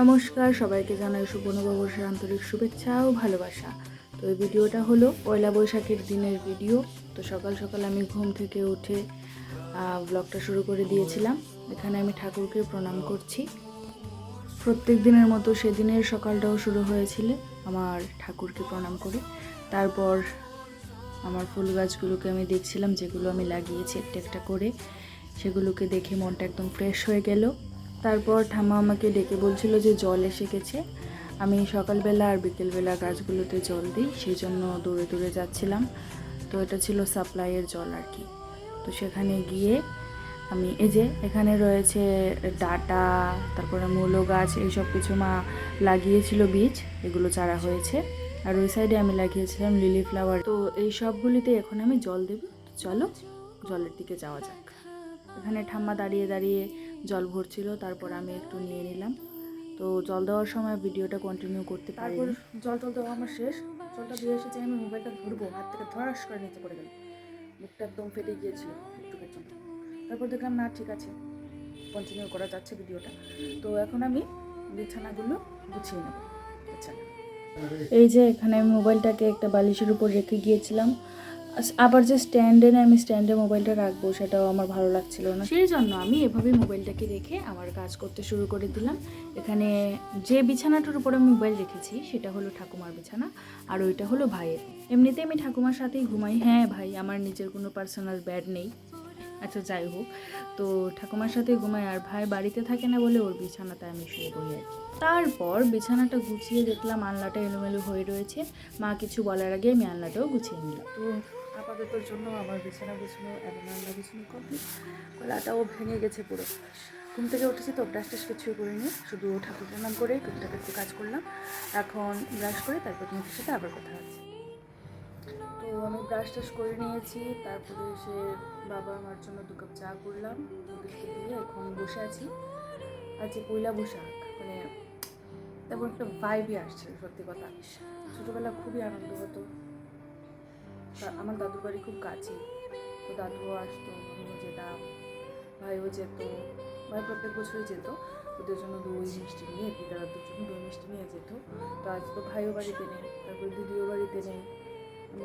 নমস্কার, সবাইকে জানাই নববর্ষের আন্তরিক শুভেচ্ছা ও ভালোবাসা। তো এই ভিডিওটা হলো পয়লা বৈশাখের দিনের ভিডিও। তো সকাল সকাল আমি ঘুম থেকে উঠে ব্লগটা শুরু করে দিয়েছিলাম। এখানে আমি ঠাকুরকে প্রণাম করছি। প্রত্যেক দিনের মতো সেদিনের সকালটাও শুরু হয়েছিল আমার ঠাকুরকে প্রণাম করে। তারপর আমার ফুল গাছগুলোকে আমি দেখছিলাম, যেগুলো আমি লাগিয়েছি একটা একটা করে, সেগুলোকে দেখে মনটা একদম ফ্রেশ হয়ে গেল। তারপর ঠাম্মা আমাকে ডেকে বলছিল যে জল এসে গেছে। আমি সকালবেলা আর বিকেলবেলা গাছগুলোতে জল দিই সেই জন্য দূরে দূরে যাচ্ছিলাম। তো এটা ছিল সাপ্লাইয়ের জল আর কি। তো সেখানে গিয়ে আমি, এই যে এখানে রয়েছে ডাটা, তারপরে মূলো গাছ এইসব কিছু মা লাগিয়েছিল বীজ, এগুলো চারা হয়েছে। আর ওই সাইডে আমি লাগিয়েছিলাম লিলি ফ্লাওয়ার। তো এই সবগুলিতে এখন আমি জল দেব। চলো জলের দিকে যাওয়া যাক। এখানে ঠাম্মা দাঁড়িয়ে দাঁড়িয়ে জল ভরছিল তারপর আমি একটু নিয়ে নিলাম। তো জল দেওয়ার সময় ভিডিওটা কন্টিনিউ করতে পারি তারপর জল টল দেওয়া আমার শেষ। জলটা দিয়ে এসেছে আমি মোবাইলটা ধরবো হাত থেকে ধরাস করে নিচে পড়ে গেল। মুখটা একদম ফেটে গিয়েছিল একটুকের জন্য তারপর দেখলাম না ঠিক আছে। কন্টিনিউ করা যাচ্ছে ভিডিওটা। তো এখন আমি বিছানাগুলো গুছিয়ে নেব। আচ্ছা। এই যে এখানে আমি মোবাইলটাকে একটা বালিশের উপর রেখে গিয়েছিলাম। আবার যে স্ট্যান্ডে না আমি স্ট্যান্ডে মোবাইলটা রাখব সেটাও আমার ভালো লাগছিল না। সেই জন্য আমি এভাবে মোবাইলটাকে রেখে আমার কাজ করতে শুরু করে দিলাম। এখানে যে বিছানাটার উপর আমি মোবাইল রেখেছি সেটা হলো ঠাকুমার বিছানা আর ওইটা হলো ভাইয়ের। এমনিতে আমি ঠাকুমার সাথেই ঘুমাই। হ্যাঁ ভাই আমার নিজের কোনো পার্সোনাল ব্যাড নেই। আচ্ছা যাই হোক। তো ঠাকুমার সাথে ঘুমাই আর ভাই বাড়িতে থাকে না বলে ওর বিছানাতে আমি শুয়ে পড়ি আর তারপর বিছানাটা গুছিয়ে দেখলাম আলনাটা এলোমেলো হয়ে রয়েছে। মা কিছু বলার আগে আমি আলনাটাও গুছিয়ে নিলাম। তো আপাততর জন্য আমার বিছানা গুছানো এবং রান্না গুছানো কমপ্লিট গলাটাও ভেঙে গেছে পুরো। ঘুম থেকে উঠেছি তো ব্রাশ টাশ কিছুই করিনি, শুধু ঠাকুর প্রণাম করে টুকটাক একটু কাজ করলাম। এখন ব্রাশ করে তারপর তোমাদের সাথে আবার কথা হচ্ছে। তো আমি ব্রাশ টাশ করে নিয়েছি, তারপরে এসে বাবা আমার জন্য দু কাপ চা করলাম। দিয়ে এখন বসে আছি। আর যে পয়লা বৈশাখ মানে তেমন একটা ভাইবই আসছে সত্যি কথা। ছোটোবেলা খুবই আনন্দ হতো। আমার দাদুর বাড়ি খুব কাছে। তো দাদুও আসতো, আমিও যেতাম, ভাইও যেত, ভাই প্রত্যেক বছরই যেত। ওদের জন্য দই, মিষ্টি নিয়ে, দিদা দাদুর জন্য দই, মিষ্টি নিয়ে যেত। তো আজ তো ভাইও বাড়িতে নেই, তারপর দিদিও বাড়িতে নেই।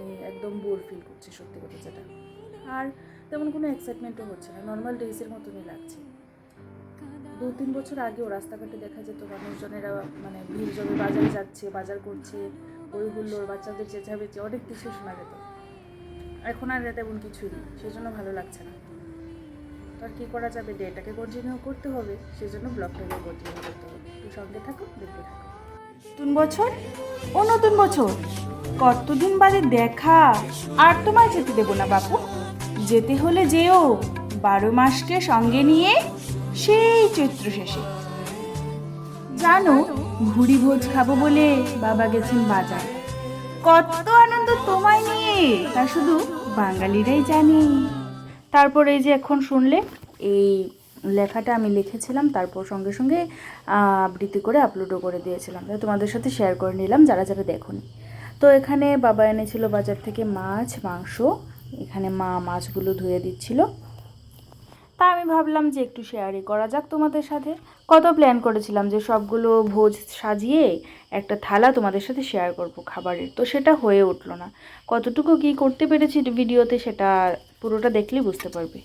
আমি একদম বোর ফিল করছি সত্যি কথা যেটা। আর তেমন কোনো এক্সাইটমেন্টও হচ্ছে না নর্মাল ডেজের মতনই লাগছে। দু তিন বছর আগেও রাস্তাঘাটে দেখা যেত, মানুষজনেরা মানে ভিড় জমে বাজারে যাচ্ছে, বাজার করছে ওই হুল্লোর বাচ্চাদের চেঁচাবেচে, অনেক কিছু শোনা যেত। এখন আর তেমন কিছুই নেই। সেজন্য ভালো লাগছে না। তো আর কী করা যাবে? ডেটাকে কন্টিনিউ করতে হবে, সেজন্য ব্লগটাকে কন্টিনিউ করতে হবে। একটু সঙ্গে থাকো, দেখতে থাকো। নতুন বছর? ও নতুন বছর? কতদিন বাদে দেখা? আর তোমায় যেতে দেবো না বাপু। যেতে হলে যেও। বারো মাসকে সঙ্গে নিয়ে সেই চৈত্র শেষে। জানো, ভুড়ি ভোজ খাব বলে বাবা গেছেন বাজার। কত আনন্দ তোমায় নিয়ে। তা শুধু বাঙালিরাই জানে। তারপর এই যে এখন শুনলে, এই লেখাটা আমি লিখেছিলাম, তারপর সঙ্গে সঙ্গে আবৃত্তি করে আপলোডও করে দিয়েছিলাম। তোমাদের সাথে শেয়ার করে নিলাম, যারা যারা দেখোনি। তো এখানে বাবা এনেছিল বাজার থেকে মাছ, মাংস, এখানে মা মাছগুলো ধুয়ে দিচ্ছিল। তা আমি ভাবলাম যে একটু শেয়ারই করা যাক তোমাদের সাথে। কত প্ল্যান করেছিলাম যে সবগুলো ভোজ সাজিয়ে একটা থালা তোমাদের সাথে শেয়ার করব খাবারের। তো সেটা হয়ে উঠল না। কতটুকু কি করতে পেরেছি ভিডিওতে সেটা পুরোটা দেখলেই বুঝতে পারবে।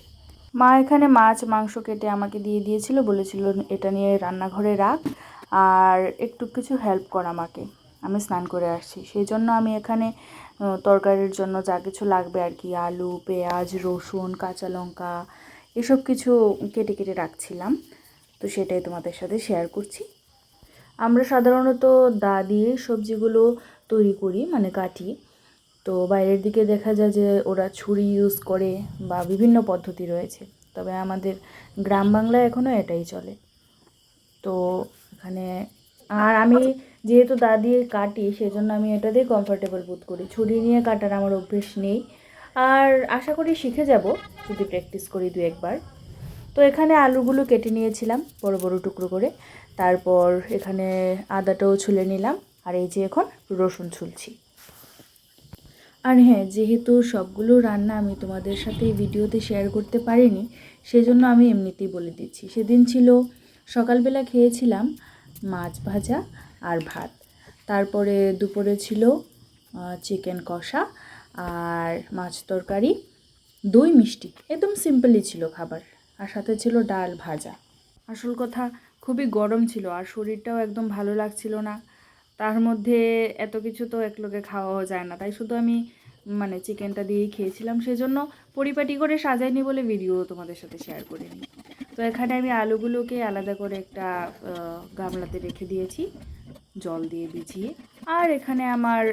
মা এখানে মাছ, মাংস কেটে আমাকে দিয়ে দিয়েছিল, বলেছিল এটা নিয়ে রান্নাঘরে রাখ আর একটু কিছু হেল্প কর আমাকে। আমি স্নান করে আসছি। সেই জন্য আমি এখানে তরকারির জন্য যা কিছু লাগবে আর কি, আলু, পেঁয়াজ, রসুন, কাঁচা লঙ্কা এসব কিছু কেটে কেটে রাখছিলাম। তো সেটাই তোমাদের সাথে শেয়ার করছি। আমরা সাধারণত দা দিয়ে সবজিগুলো তৈরি করি মানে কাটি। তো বাইরের দিকে দেখা যায় যে ওরা ছুরি ইউজ করে বা বিভিন্ন পদ্ধতি রয়েছে। তবে আমাদের গ্রাম বাংলায় এখনও এটাই চলে। তো এখানে আর আমি যেহেতু দা দিয়ে কাটি, সেজন্য আমি এটা দিয়ে কমফোর্টেবল বোধ করি। ছুরি নিয়ে কাটার আমার অভ্যেস নেই। আর আশা করি শিখে যাব, যদি প্র্যাকটিস করি দু একবার। তো এখানে আলুগুলো কেটে নিয়েছিলাম, বড় বড় টুকরো করে। তারপর এখানে আদাটাও ছুলে নিলাম, আর এই যে এখন রসুন ছুলছি। আর হ্যাঁ যেহেতু সবগুলো রান্না আমি তোমাদের সাথে ভিডিওতে শেয়ার করতে পারিনি, সেজন্য আমি এমনিতেই বলে দিচ্ছি। সেদিন ছিল সকালবেলা খেয়েছিলাম মাছ ভাজা আর ভাত। তারপরে দুপুরে ছিল চিকেন কষা আর মাছ তরকারি, দই মিষ্টি, একদম সিম্পলই ছিল খাবার। আর সাথে ছিল ডাল ভাজা। আসল কথা, খুবই গরম ছিল আর শরীরটাও একদম ভালো লাগছিল না। তার মধ্যে এত কিছু তো এক লোকে খাওয়াও যায় না। তাই শুধু আমি মানে চিকেনটা দিয়েই খেয়েছিলাম। সেজন্য পরিপাটি করে সাজাইনি বলে ভিডিও তোমাদের সাথে শেয়ার করিনি। তো এখানে আমি আলুগুলোকে আলাদা করে একটা গামলাতে রেখে দিয়েছি। জল দিয়ে ভিজিয়ে। আর এখানে আমার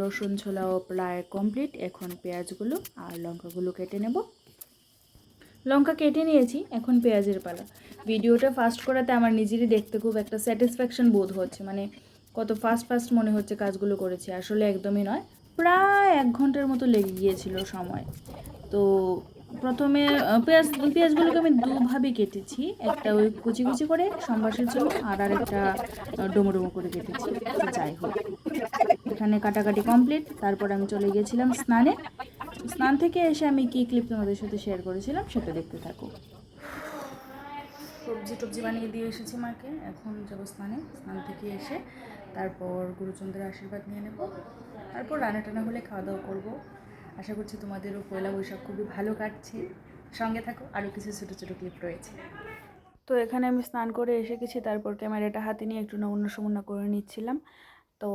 রসুন ছোলাও প্রায় কমপ্লিট এখন পেঁয়াজগুলো আর লঙ্কাগুলো কেটে নেব। লঙ্কা কেটে নিয়েছি, এখন পেঁয়াজের পালা। ভিডিওটা ফাস্ট করাতে আমার নিজেরই দেখতে খুব একটা স্যাটিসফ্যাকশন বোধ হচ্ছে। মানে কত ফাস্ট ফাস্ট মনে হচ্ছে কাজগুলো করেছি। আসলে একদমই নয়। প্রায় এক ঘণ্টার মতো লেগে গিয়েছিল সময়। তো প্রথমে পেঁয়াজ, পেঁয়াজগুলোকে আমি দুভাবে কেটেছি। একটা ওই কুচি কুচি করে সম্বাসের জন্য, আর আর একটা ডোমো ডোমো করে কেটেছি। যাই হোক। এখানে কাটাকাটি কমপ্লিট তারপর আমি চলে গিয়েছিলাম স্নানে। স্নান থেকে এসে আমি কি ক্লিপ তোমাদের সাথে শেয়ার করেছিলাম, সেটা দেখতে থাকো। সবজি টবজি বানিয়ে দিয়ে এসেছি মাকে। এখন যাব স্নানে। স্নান থেকে এসে তারপর গুরুচন্দ্রের আশীর্বাদ নিয়ে নেব। তারপর রান্না টানা হলে খাওয়া দাওয়া করব। আশা করছি তোমাদেরও পয়লা বৈশাখ খুবই ভালো কাটছে। সঙ্গে থাকো, আরও কিছু ছোটো ছোটো ক্লিপ রয়েছে। তো এখানে আমি স্নান করে এসে গেছি, তারপর ক্যামেরাটা হাতে নিয়ে একটু নমুনা সমুনা করে নিচ্ছিলাম। তো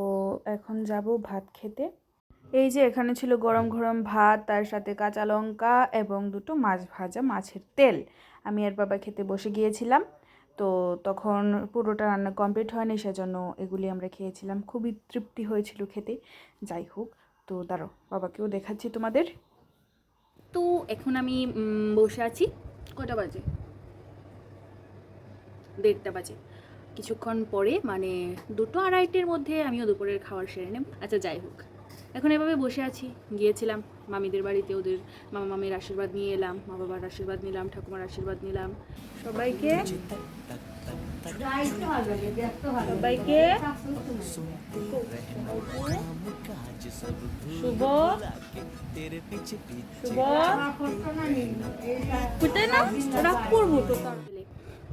এখন যাব ভাত খেতে। এই যে এখানে ছিল গরম গরম ভাত, তার সাথে কাঁচা লঙ্কা এবং দুটো মাছ ভাজা মাছের তেল। আমি আর বাবা খেতে বসে গিয়েছিলাম, তো তখন পুরোটা রান্না কমপ্লিট হয়নি, সেজন্য এগুলি আমরা খেয়েছিলাম। খুবই তৃপ্তি হয়েছিল খেতে। যাই হোক তো দাঁড়ো বাবাকেও দেখাচ্ছি তোমাদের। তো এখন আমি বসে আছি। কটা বাজে? দেড়টা বাজে। কিছুক্ষণ পরে মানে দুটো আড়াইটের মধ্যে আমিও দুপুরের খাবার সেরে নেব। আচ্ছা যাই হোক। এখন এভাবে বসে আছি। গিয়েছিলাম মামিদের বাড়িতে, ওদের মামা মামির আশীর্বাদ নিয়ে এলাম মা বাবার আশীর্বাদ নিলাম, ঠাকুমার আশীর্বাদ নিলাম। সবাইকে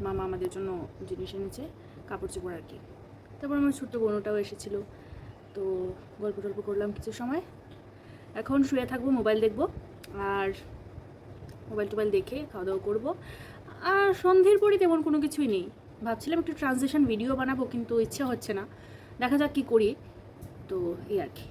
মামা আমাদের জন্য জিনিস এনেছে, কাপড় চোপড় আর কি। তারপর আমার ছোট্ট বোনটাও এসেছিল। তো গল্প টল্প করলাম কিছু সময়। এখন শুয়ে থাকব, মোবাইল দেখব। আর মোবাইল টোবাইল দেখে খাওয়া দাওয়া করব। আর সন্ধ্যের পরই তেমন কোনো কিছুই নেই। ভাবছিলাম একটু ট্রানজেকশন ভিডিও বানাবো, কিন্তু ইচ্ছে হচ্ছে না। দেখা যাক কী করি। তো এই আর কি।